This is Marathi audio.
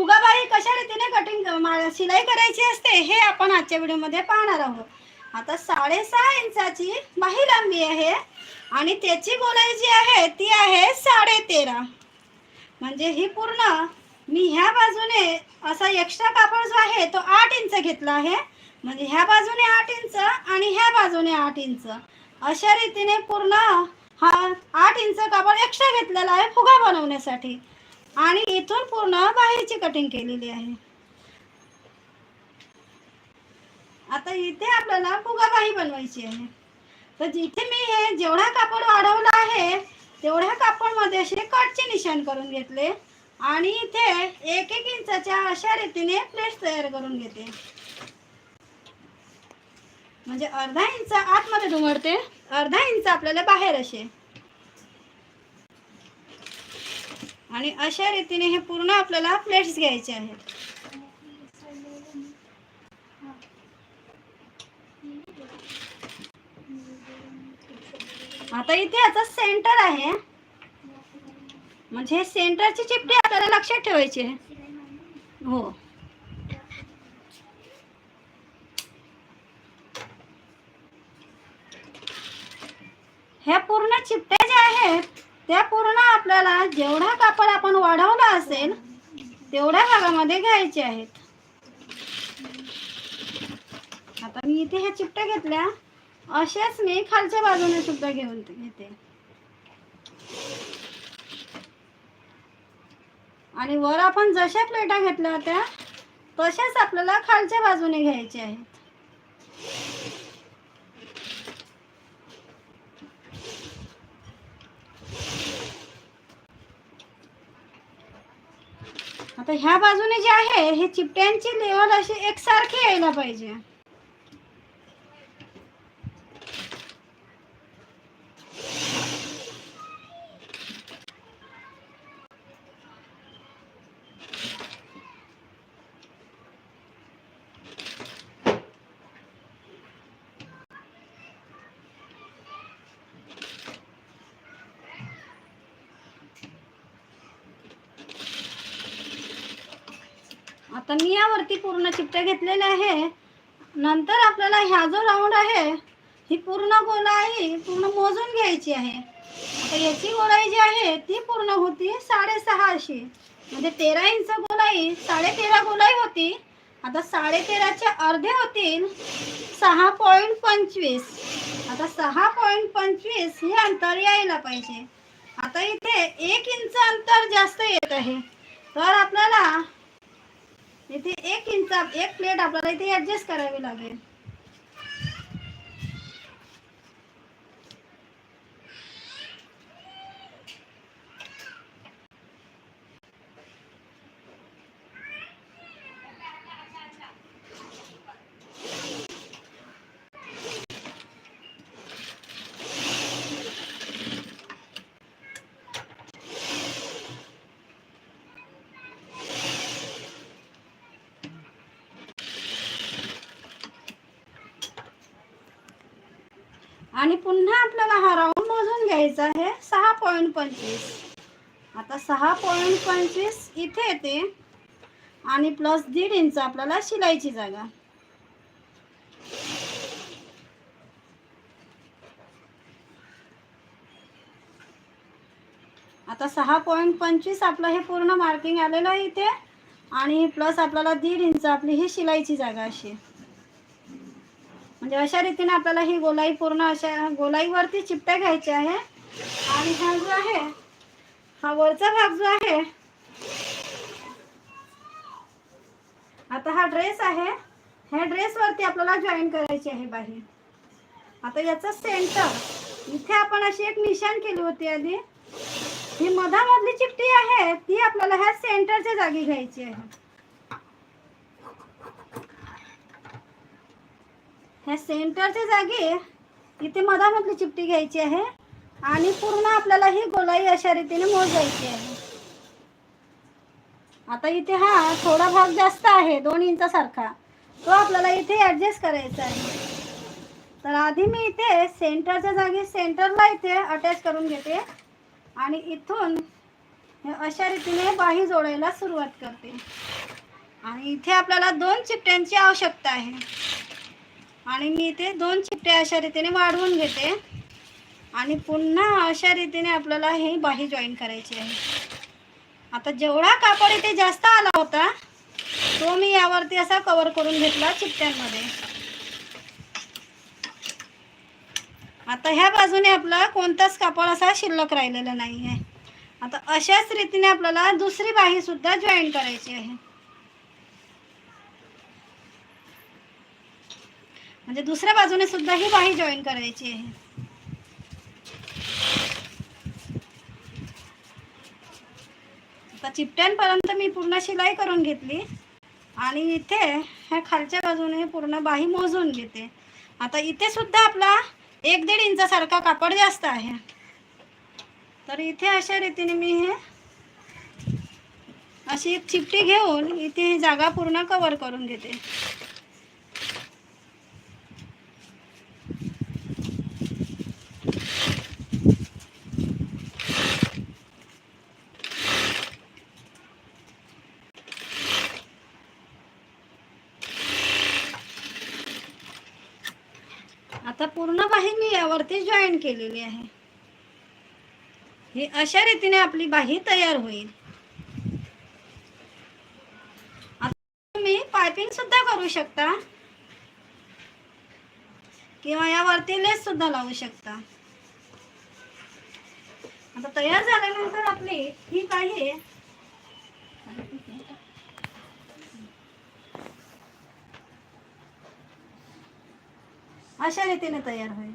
फुगाबाई कशा रीतीने कटिंग शिलाई करायची असते? हे आपण आजच्या व्हिडिओमध्ये पाहणार आहोत. आता साडेसहा इंचाची बाही लांबी आहे आणि त्याची गोलाई जी आहे ती आहे साडे तेरा म्हणजे ही पूर्ण मी ह्या बाजूने असा एक्स्ट्रा कापड जो आहे तो आठ इंच घेतला आहे. म्हणजे ह्या बाजूने आठ इंच आणि ह्या बाजूने आठ इंच. अशा रीतीने पूर्ण हा आठ इंच कापड एक्स्ट्रा घेतलेला आहे फुगा बनवण्यासाठी. आणि इथून पूर्ण बाहेरची कटिंग केलेली आहे. आता इथे आपल्याला फुगाबाही बनवायची आहे. तर जिथे मी हे जेवढा कापड वाढवला आहे तेवढ्या कापडमध्ये असे कटचे निशाण करून घेतले आणि इथे एक एक इंचाच्या अशा रीतीने प्लेट्स तयार करून घेते. म्हणजे अर्धा इंच आतमध्ये डुंगडते अर्धा इंच आपल्याला बाहेर असे. आणि अशा रीतीने हे पूर्ण आपल्याला प्लेट्स घ्यायचे आहेत. आता इथे याचा सेंटर आहे. म्हणजे हे सेंटरची चिपटी आपल्याला लक्षात ठेवायची आहे. हो. ह्या पूर्ण चिपट्या ज्या आहेत त्या पूर्ण आपल्याला जेवढा कापड आपण वाढवला असेल तेवढ्या भागामध्ये घ्यायचे आहेत. आता मी इथे ह्या चिपट्या घेतल्या. अशाच मी खालच्या बाजूने सुद्धा घेऊन घेते. आणि वर आपण जशा प्लेटा घेतल्या होत्या तशाच आपल्याला खालच्या बाजूने घ्यायच्या आहेत. आता ह्या बाजूने जे आहे हे चिपट्यांची लेवल अशी एकसारखी यायला पाहिजे. तर मी यावरती पूर्ण चिपट्या घेतलेल्या आहे. नंतर आपल्याला ह्या जो राऊंड आहे ही पूर्ण गोलाई पूर्ण मोजून घ्यायची आहे. आता याची गोलाई जी आहे ती पूर्ण होती साडेसहा अशी. म्हणजे तेरा इंच गोलाई साडे तेरा गोलाई होती. आता साडेतेराचे अर्धे होतील सहा पॉईंट पंचवीस. आता सहा पॉईंट पंचवीस हे अंतर यायला पाहिजे. आता इथे एक इंच अंतर जास्त येत आहे. तर आपल्याला इथे एक इंच एक प्लेट आपल्याला इथे ॲडजस्ट करावी लागेल. आणि पुन्हा आपल्याला हा राऊंड मोजून घ्यायचा आहे. सहा पॉईंट पंचवीस. आता सहा पॉईंट पंचवीस इथे येते. आणि प्लस दीड इंच आपल्याला शिलाईची जागा. आता सहा पॉईंट पंचवीस आपलं हे पूर्ण मार्किंग आलेलं आहे इथे. आणि प्लस आपल्याला दीड इंच आपली ही शिलाईची जागा अशी. म्हणजे अशा रीतीने आपल्याला ही गोलाई पूर्ण अशा गोलाईवरती चिपट्या घ्यायच्या आहे. आणि हा जो आहे हा वरचा भाग जो आहे आता हा ड्रेस आहे. ह्या ड्रेसवरती आपल्याला जॉईन करायची आहे बाही आता याचं सेंटर इथे आपण अशी एक निशाण केली होती आधी. ही मधामधली चिपटी आहे ती आपल्याला ह्या सेंटरच्या जागी घ्यायची आहे. ह्या सेंटरच्या जागी इथे मधामधली चिपटी घ्यायची आहे. आणि पूर्ण आपल्याला ही गोलाई अशा रीतीने मोजायची आहे. आता इथे हा थोडा भाग जास्त आहे दोन इंचासारखा. तो आपल्याला इथे ॲडजस्ट करायचा आहे. तर आधी मी इथे सेंटरच्या जागी सेंटरला इथे अटॅच करून घेते. आणि इथून हे अशा रीतीने बाही जोडायला सुरुवात करते. आणि इथे आपल्याला दोन चिपट्यांची आवश्यकता आहे. आणि मी इथे दोन चिपटे अशा रीतीने वाढवून घेते. आणि पुन्हा अशा रीतीने आपल्याला ही बाही जॉईन करायची आहे. आता जेवढा कापड इथे जास्त आला होता तो मी यावरती असा कवर करून घेतला चिपट्यांमध्ये. आता ह्या बाजूने आपला कोणताच कापड असा शिल्लक राहिलेला नाही आहे आता अशाच रीतीने आपल्याला दुसरी बाही सुद्धा जॉईन करायची आहे. म्हणजे दुसऱ्या बाजूने सुद्धा ही बाही जॉईन करायची आहे. आता चिपट्यांपर्यंत मी पूर्ण शिलाई करून घेतली. आणि इथे ह्या खालच्या बाजूने पूर्ण बाही मोजून घेते. आता इथे सुद्धा आपला एक दीड इंचासारखा कापड जास्त आहे. तर इथे अशा रीतीने मी हे अशी एक चिपटी घेऊन इथे ही जागा पूर्ण कवर करून घेते. आता पूर्ण बाही मी यावरती जॉईन केलेली आहे. ही अशा रीतीने आपली बाही तयार होईल. आता तुम्ही पायपिंग सुद्धा करू शकता. किंवा यावरती लेस सुद्धा लावू शकता. आता तयार झाल्यानंतर आपली ही बाही अशा रीतीने तयार होईल